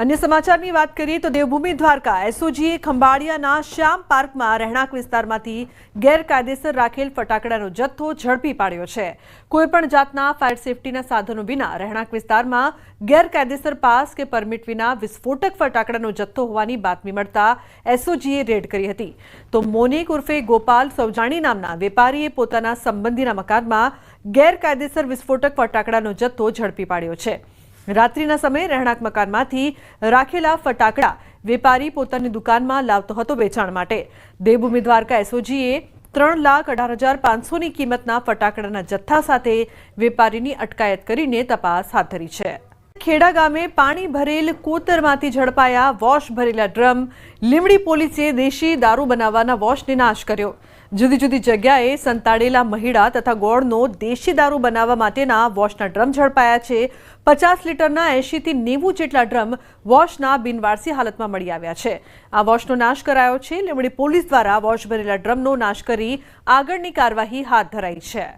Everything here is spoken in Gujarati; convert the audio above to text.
અન્ય સમાચારની વાત કરીએ તો દેવભૂમિ દ્વારકા, એસઓજીએ ખંભાળિયાના શ્યામ પાર્કમાં રહેણાંક વિસ્તારમાંથી ગેરકાયદેસર રાખેલ ફટાકડાનો જથ્થો ઝડપી પાડ્યો છે. કોઈપણ જાતના ફાયર સેફટીના સાધનો વિના રહેણાંક વિસ્તારમાં ગેરકાયદેસર પાસ કે પરમિટ વિના વિસ્ફોટક ફટાકડાનો જથ્થો હોવાની બાતમી મળતા એસઓજીએ રેડ કરી હતી. તો મોનિક ઉર્ફે ગોપાલ સૌજાણી નામના વેપારીએ પોતાના સંબંધીના મકાનમાં ગેરકાયદેસર વિસ્ફોટક ફટાકડાનો જથ્થો ઝડપી પાડ્યો છે. રાત્રિના સમયે રહેણાંક મકાનમાંથી રાખેલા ફટાકડા વેપારી પોતાની દુકાનમાં લાવતો હતો વેચાણ માટે. દેવભૂમિ દ્વારકા એસઓજીએ ત્રણ લાખ અઢાર હજાર પાંચસોની કિંમતના ફટાકડાના જથ્થા સાથે વેપારીની અટકાયત કરીને તપાસ હાથ ધરી છે. ખેડા ગામે પાણી ભરેલ કોતરમાંથી ઝડપાયા વોશ ભરેલા ડ્રમ. લીમડી પોલીસે દેશી દારૂ બનાવવાના વોશને નાશ કર્યો. જુદી જુદી જગ્યાએ સંતાડેલા મહિડા તથા ગોળનો દેશી દારૂ બનાવવા માટેના વોશના ડ્રમ ઝડપાયા છે. પચાસ લીટરના એંશીથી નેવું જેટલા ડ્રમ વોશના બિનવારસી હાલતમાં મળી આવ્યા છે. આ વોશનો નાશ કરાયો છે. લીમડી પોલીસ દ્વારા વોશ ભરેલા ડ્રમનો નાશ કરી આગળની કાર્યવાહી હાથ ધરાઈ છે.